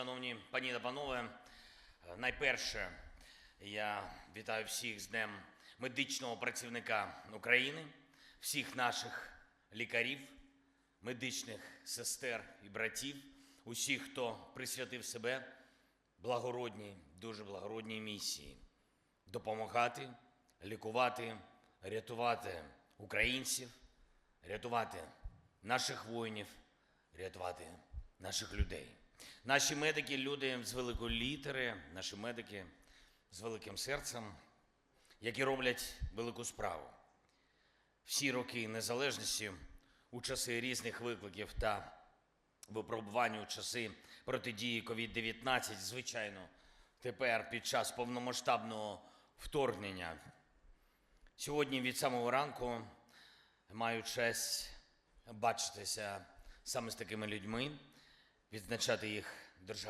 Шановні пані та панове, найперше я вітаю всіх з Днем медичного працівника України, всіх наших лікарів, медичних сестер і братів, усіх, хто присвятив себе благородній, дуже благородній місії допомагати, лікувати, рятувати українців, рятувати наших воїнів, рятувати наших людей. Наші медики люди з великої літери, наші медики з великим серцем, які роблять велику справу. Всі роки незалежності у часи різних викликів та випробувань у часи протидії COVID-19, звичайно, тепер під час повномасштабного вторгнення. Сьогодні від самого ранку маю честь бачитися саме з такими людьми, відзначати їх державним